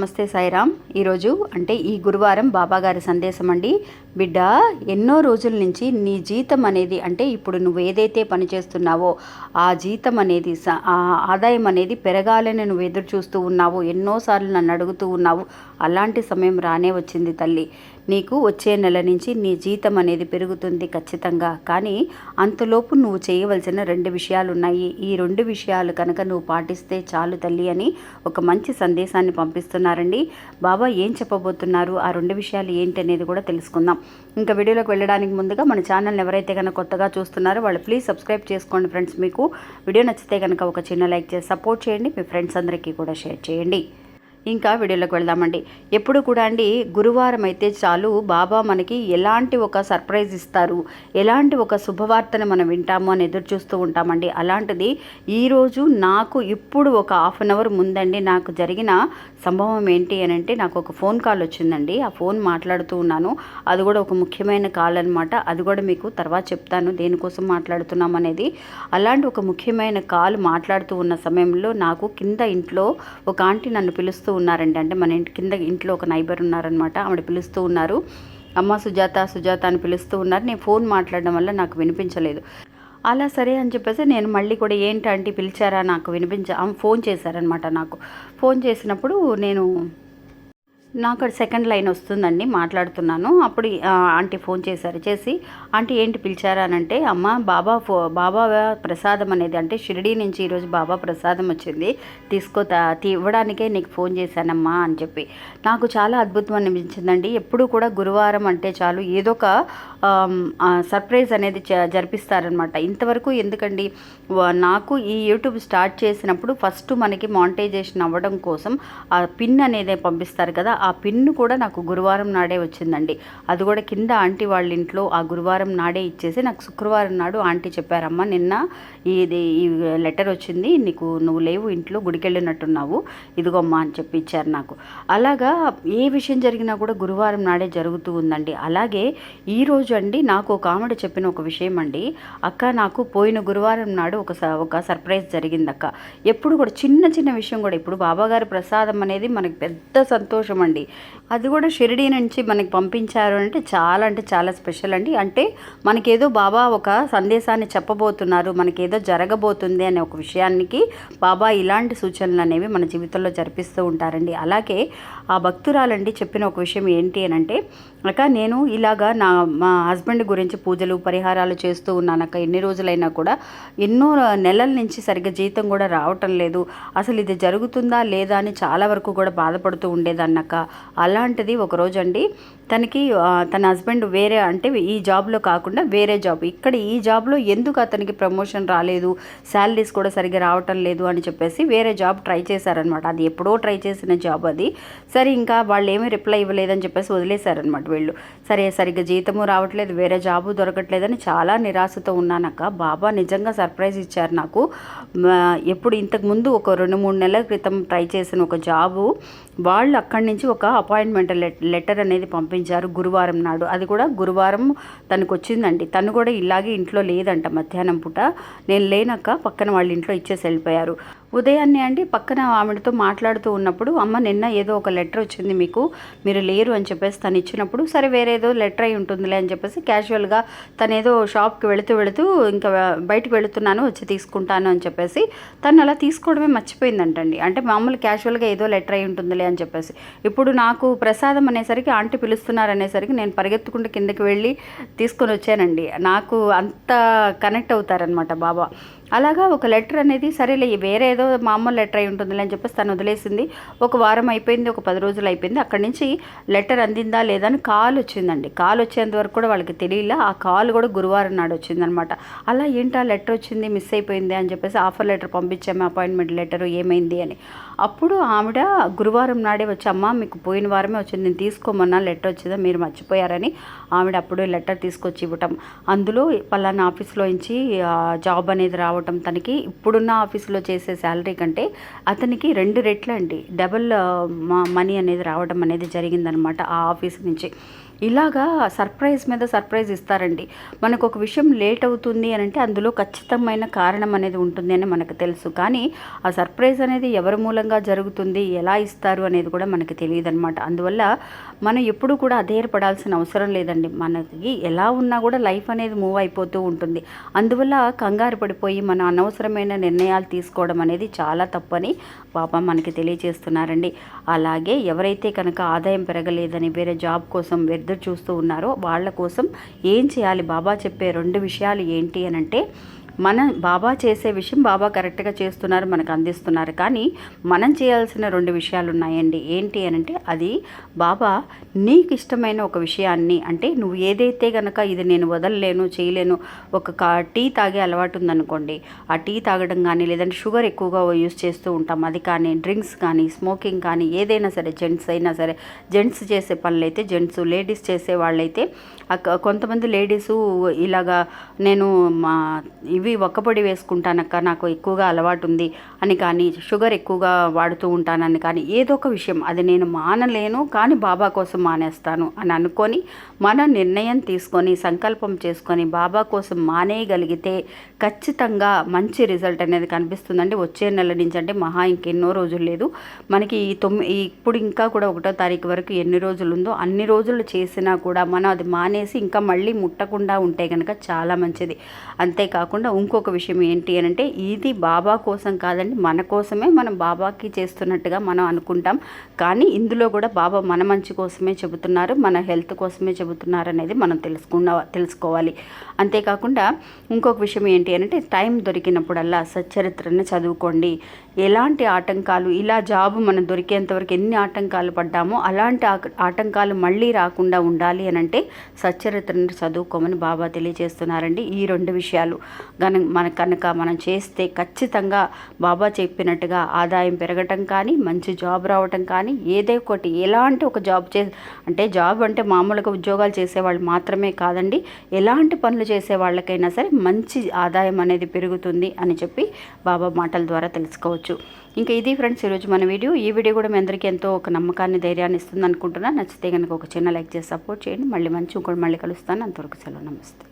నమస్తే సాయిరామ్. ఈరోజు అంటే ఈ గురువారం బాబాగారి సందేశం అండి. బిడ్డ ఎన్నో రోజుల నుంచి నీ జీతం అనేది అంటే ఇప్పుడు నువ్వు ఏదైతే పని చేస్తున్నావో ఆ జీతం అనేది స- ఆ ఆదాయం అనేది పెరగాలని నువ్వు ఎదురు చూస్తూ ఉన్నావు. ఎన్నోసార్లు నన్ను అడుగుతూ ఉన్నావు. అలాంటి సమయం రానే వచ్చింది తల్లి. నీకు వచ్చే నెల నుంచి నీ జీతం అనేది పెరుగుతుంది ఖచ్చితంగా. కానీ అంతలోపు నువ్వు చేయవలసిన రెండు విషయాలు ఉన్నాయి ఈ రెండు విషయాలు కనుక నువ్వు పాటిస్తే చాలు తల్లి అని ఒక మంచి సందేశాన్ని పంపిస్తున్నారండి. బాబా ఏం చెప్పబోతున్నారు? ఆ రెండు విషయాలు ఏంటి అనేది కూడా తెలుసుకుందాం. ఇంకా వీడియోలోకి వెళ్ళడానికి ముందుగా మన ఛానల్ని ఎవరైతే కనుక కొత్తగా చూస్తున్నారో వాళ్ళు ప్లీజ్ సబ్స్క్రైబ్ చేసుకోండి ఫ్రెండ్స్. మీకు వీడియో నచ్చితే కనుక ఒక చిన్న లైక్ చేసి సపోర్ట్ చేయండి. మీ ఫ్రెండ్స్ అందరికీ కూడా షేర్ చేయండి. ఇంకా వీడియోలోకి వెళ్దామండి. ఎప్పుడు కూడా అండి గురువారం అయితే చాలు బాబా మనకి ఎలాంటి ఒక సర్ప్రైజ్ ఇస్తారు ఎలాంటి ఒక శుభవార్తను మనం వింటాము అని ఎదురు చూస్తూ ఉంటామండి. అలాంటిది ఈరోజు నాకు ఇప్పుడు ఒక హాఫ్ అన్ అవర్ ముందండి నాకు జరిగిన సంభవం ఏంటి అని అంటే నాకు ఒక ఫోన్ కాల్ వచ్చిందండి. ఆ ఫోన్ మాట్లాడుతూ ఉన్నాను. అది కూడా ఒక ముఖ్యమైన కాల్ అనమాట అది కూడా మీకు తర్వాత చెప్తాను దేనికోసం మాట్లాడుతున్నాం అనేది. అలాంటి ఒక ముఖ్యమైన కాల్ మాట్లాడుతూ ఉన్న సమయంలో నాకు కింద ఇంట్లో ఒక ఆంటీ నన్ను పిలుస్తూ ఉన్నారండి. అంటే మన ఇంటి కింద ఇంట్లో ఒక నైబర్ ఉన్నారనమాట ఆవిడ పిలుస్తూ ఉన్నారు. అమ్మ సుజాత సుజాత అని పిలుస్తూ ఉన్నారు. నేను ఫోన్ మాట్లాడడం వల్ల నాకు వినిపించలేదు. అలా సరే అని చెప్పేసి నేను మళ్ళీ కూడా ఏంటంటే పిలిచారా? నాకు వినిపించ ఫోన్ చేశారనమాట నాకు. ఫోన్ చేసినప్పుడు నేను నాకు సెకండ్ లైన్ వస్తుందండి మాట్లాడుతున్నాను. అప్పుడు ఆంటీ ఫోన్ చేశారు. చేసి ఆంటీ ఏంటి పిలిచారా? అని అంటే అమ్మ బాబా ఫో బాబా ప్రసాదం అనేది అంటే షిరిడీ నుంచి ఈరోజు బాబా ప్రసాదం వచ్చింది. తీసుకో ఇవ్వడానికే నీకు ఫోన్ చేశానమ్మా అని చెప్పి. నాకు చాలా అద్భుతం అనిపించిందండి. ఎప్పుడు కూడా గురువారం అంటే చాలు ఏదో ఒక సర్ప్రైజ్ అనేది జ- జరిపిస్తారనమాట ఇంతవరకు ఎందుకండి నాకు ఈ యూట్యూబ్ స్టార్ట్ చేసినప్పుడు ఫస్ట్ మనకి మానిటైజేషన్ అవ్వడం కోసం ఆ పిన్ అనేది పంపిస్తారు కదా ఆ పిన్ను కూడా నాకు గురువారం నాడే వచ్చిందండి. అది కూడా కింద ఆంటీ వాళ్ళ ఇంట్లో ఆ గురువారం నాడే ఇచ్చేసి నాకు శుక్రవారం నాడు ఆంటీ చెప్పారమ్మా నిన్న ఇది ఈ లెటర్ వచ్చింది నీకు నువ్వు లేవు ఇంట్లో గుడికెళ్ళినట్టున్నావు ఇదిగోమ్మా అని చెప్పి ఇచ్చారు నాకు. అలాగా ఏ విషయం జరిగినా కూడా గురువారం నాడే జరుగుతూ ఉందండి. అలాగే ఈ రోజు అండి నాకు ఒక ఆమెడ చెప్పిన ఒక విషయం అండి. అక్క నాకు పోయిన గురువారం నాడు ఒక స- ఒక సర్ప్రైజ్ జరిగింది అక్క. ఎప్పుడు కూడా చిన్న చిన్న విషయం కూడా ఇప్పుడు బాబాగారి ప్రసాదం అనేది మనకి పెద్ద సంతోషం అండి. అది కూడా షిరిడీ నుంచి మనకి పంపించారు అంటే చాలా అంటే చాలా స్పెషల్ అండి. అంటే మనకేదో బాబా ఒక సందేశాన్ని చెప్పబోతున్నారు మనకేదో జరగబోతుంది అనే ఒక విషయానికి బాబా ఇలాంటి సూచనలు అనేవి మన జీవితంలో జరిపిస్తూ ఉంటారండి. అలాగే ఆ భక్తురాలండి చెప్పిన ఒక విషయం ఏంటి అని అంటే అక్క నేను ఇలాగా నా మా హస్బెండ్ గురించి పూజలు పరిహారాలు చేస్తూ ఉన్నానక్క ఎన్ని రోజులైనా కూడా ఎన్నో నెలల నుంచి సరిగ్గా జీతం కూడా రావటం లేదు. అసలు ఇది జరుగుతుందా లేదా అని చాలా వరకు కూడా బాధపడుతూ ఉండేదాన్నక్క అలాంటిది ఒకరోజు అండి తనకి తన హస్బెండ్ వేరే అంటే ఈ జాబ్లో కాకుండా వేరే జాబ్. ఇక్కడ ఈ జాబ్లో ఎందుకు అతనికి ప్రమోషన్ రాలేదు శాలరీస్ కూడా సరిగ్గా రావటం లేదు అని చెప్పేసి వేరే జాబ్ ట్రై చేశారనమాట అది ఎప్పుడో ట్రై చేసిన జాబ్ అది. సరే ఇంకా వాళ్ళు ఏమీ రిప్లై ఇవ్వలేదని చెప్పేసి వదిలేశారనమాట వీళ్ళు. సరే సరిగ్గా జీతము రావట్లేదు వేరే జాబు దొరకట్లేదని చాలా నిరాశతో ఉన్నానక్క. బాబా నిజంగా సర్ప్రైజ్ ఇచ్చారు నాకు. ఎప్పుడు ఇంతకు ముందు ఒక రెండు మూడు నెలల క్రితం ట్రై చేసిన ఒక జాబు. వాళ్ళు అక్కడి నుంచి ఒక అపాయింట్మెంట్ లెటర్ అనేది పంపించారు గురువారం నాడు. అది కూడా గురువారం తనకు వచ్చిందండి తను కూడా ఇలాగే ఇంట్లో లేదంట మధ్యాహ్నం పూట. నేను లేనక్క పక్కన వాళ్ళ ఇంట్లో ఇచ్చేసి వెళ్ళిపోయారు. ఉదయాన్నే అండి పక్కన ఆవిడతో మాట్లాడుతూ ఉన్నప్పుడు అమ్మ నిన్న ఏదో ఒక లెటర్ వచ్చింది మీకు మీరు లేరు అని చెప్పేసి తను ఇచ్చినప్పుడు సరే వేరే ఏదో లెటర్ అయి ఉంటుందిలే అని చెప్పేసి క్యాజువల్గా తను ఏదో షాప్కి వెళుతూ వెళుతూ ఇంకా బయటకు వెళుతున్నాను వచ్చి తీసుకుంటాను అని చెప్పేసి తను అలా తీసుకోవడమే మర్చిపోయిందంటండి. అంటే మామూలు క్యాజువల్గా ఏదో లెటర్ అయి ఉంటుందిలే అని చెప్పేసి. ఇప్పుడు నాకు ప్రసాదం అనేసరికి ఆంటీ పిలుస్తున్నారు అనేసరికి నేను పరిగెత్తుకుంటూ కిందకి వెళ్ళి తీసుకొని వచ్చానండి. నాకు అంత కనెక్ట్ అవుతారనమాట బాబా. అలాగా ఒక లెటర్ అనేది సరేలే వేరే ఏదో మామూలు లెటర్ అయి ఉంటుందిలే అని చెప్పేసి తను వదిలేసింది. ఒక వారం అయిపోయింది ఒక పది రోజులు అయిపోయింది. అక్కడి నుంచి లెటర్ అందిందా లేదా అని కాల్ వచ్చిందండి. కాల్ వచ్చేంత వరకు కూడా వాళ్ళకి తెలియలే ఆ కాల్ కూడా గురువారం నాడు వచ్చిందనమాట. అలా ఏంటా లెటర్ వచ్చింది మిస్ అయిపోయింది అని చెప్పేసి ఆఫర్ లెటర్ పంపించాము అపాయింట్మెంట్ లెటర్ ఏమైంది అని. అప్పుడు ఆవిడ గురువారం నాడే వచ్చి అమ్మ మీకు పోయిన వారమే వచ్చింది నేను తీసుకోమన్నా లెటర్ వచ్చిందా మీరు మర్చిపోయారని ఆవిడ అప్పుడు లెటర్ తీసుకొచ్చి ఇవ్వటం. అందులో పలానా ఆఫీస్లో నుంచి జాబ్ అనేది రావటం తనకి. ఇప్పుడున్న ఆఫీసులో చేసే శాలరీ కంటే అతనికి రెండు రెట్లు అండి డబల్ మనీ అనేది రావడం అనేది జరిగిందనమాట ఆ ఆఫీస్ నుంచి. ఇలాగా సర్ప్రైజ్ మీద సర్ప్రైజ్ ఇస్తారండి. మనకు ఒక విషయం లేట్ అవుతుంది అని అంటే అందులో ఖచ్చితమైన కారణం అనేది ఉంటుంది అని మనకు తెలుసు. కానీ ఆ సర్ప్రైజ్ అనేది ఎవరి మూలంగా జరుగుతుంది ఎలా ఇస్తారు అనేది కూడా మనకి తెలియదు అనమాట అందువల్ల మనం ఎప్పుడు కూడా అధైర్యపడాల్సిన అవసరం లేదండి. మనకి ఎలా ఉన్నా కూడా లైఫ్ అనేది మూవ్ అయిపోతూ ఉంటుంది. అందువల్ల కంగారు పడిపోయి మన అనవసరమైన నిర్ణయాలు తీసుకోవడం అనేది చాలా తప్పని పాప మనకి తెలియజేస్తున్నారండి అలాగే ఎవరైతే కనుక ఆదాయం పెరగలేదని వేరే జాబ్ కోసం ఎదురు చూస్తూ ఉన్నారో వాళ్ళ కోసం ఏం చేయాలి బాబా చెప్పే రెండు విషయాలు ఏంటి అని అంటే మన బాబా చేసే విషయం బాబా కరెక్ట్గా చేస్తున్నారు మనకు అందిస్తున్నారు. కానీ మనం చేయాల్సిన రెండు విషయాలు ఉన్నాయండి ఏంటి అని అంటే అది బాబా నీకు ఇష్టమైన ఒక విషయాన్ని అంటే నువ్వు ఏదైతే కనుక ఇది నేను వదలలేను చేయలేను ఒక కా టీ తాగే అలవాటు ఉందనుకోండి ఆ టీ తాగడం కానీ లేదంటే షుగర్ ఎక్కువగా యూస్ చేస్తూ ఉంటాం. అది కానీ డ్రింక్స్ కానీ స్మోకింగ్ కానీ ఏదైనా సరే జెంట్స్ అయినా సరే జెంట్స్ చేసే పనులు అయితే జెంట్స్ లేడీస్ చేసే వాళ్ళైతే కొంతమంది లేడీసు ఇలాగా నేను మా ఇవి ఇవి ఒక్కపొడి వేసుకుంటానక్క నాకు ఎక్కువగా అలవాటు ఉంది అని కానీ షుగర్ ఎక్కువగా వాడుతూ ఉంటానని కానీ ఏదో ఒక విషయం. అది నేను మానలేను కానీ బాబా కోసం మానేస్తాను అని అనుకొని మన నిర్ణయం తీసుకొని సంకల్పం చేసుకొని బాబా కోసం మానేయగలిగితే ఖచ్చితంగా మంచి రిజల్ట్ అనేది కనిపిస్తుందండి. వచ్చే నెల నుంచి అంటే మహా ఇంకెన్నో రోజులు లేదు. మనకి ఈ తొమ్మిది ఇప్పుడు ఇంకా కూడా ఒకటో తారీఖు వరకు ఎన్ని రోజులు ఉందో అన్ని రోజులు చేసినా కూడా మనం అది మానేసి ఇంకా మళ్ళీ ముట్టకుండా ఉంటే కనుక చాలా మంచిది. అంతేకాకుండా ఇంకొక విషయం ఏంటి అని అంటే ఇది బాబా కోసం కాదండి మన కోసమే మనం బాబాకి చేస్తున్నట్టుగా మనం అనుకుంటాం. కానీ ఇందులో కూడా బాబా మన మంచి కోసమే చెబుతున్నారు మన హెల్త్ కోసమే చెబుతున్నారు అనేది మనం తెలుసుకున్న తెలుసుకోవాలి. అంతేకాకుండా ఇంకొక విషయం ఏంటి అని అంటే టైం దొరికినప్పుడల్లా సచ్చరిత్రను చదువుకోండి. ఎలాంటి ఆటంకాలు ఇలా జాబ్ మనం దొరికేంతవరకు ఎన్ని ఆటంకాలు పడ్డామో అలాంటి ఆటంకాలు మళ్ళీ రాకుండా ఉండాలి అని అంటే సచ్చరిత్రను చదువుకోమని బాబా తెలియజేస్తున్నారండి. ఈ రెండు విషయాలు. కనుక మన కనుక మనం చేస్తే ఖచ్చితంగా బాబా చెప్పినట్టుగా ఆదాయం పెరగటం కానీ మంచి జాబ్ రావటం కానీ ఏదో ఒకటి ఎలాంటి ఒక జాబ్ చే అంటే జాబ్ అంటే మామూలుగా ఉద్యోగాలు చేసేవాళ్ళు మాత్రమే కాదండి. ఎలాంటి పనులు చేసే వాళ్ళకైనా సరే మంచి ఆదాయం అనేది పెరుగుతుంది అని చెప్పి బాబా మాటల ద్వారా తెలుసుకోవచ్చు. ఇంకా ఇది ఫ్రెండ్స్ ఈరోజు మన వీడియో. ఈ వీడియో కూడా మీ అందరికీ ఎంతో ఒక నమ్మకాన్ని ధైర్యాన్ని ఇస్తుంది అనుకుంటున్నా నచ్చితే కనుక ఒక చిన్న లైక్ చేసి సపోర్ట్ చేయండి. మళ్ళీ మంచి ఇంకోటి మళ్ళీ కలుస్తాను. అంతవరకు సెలవు. నమస్తే.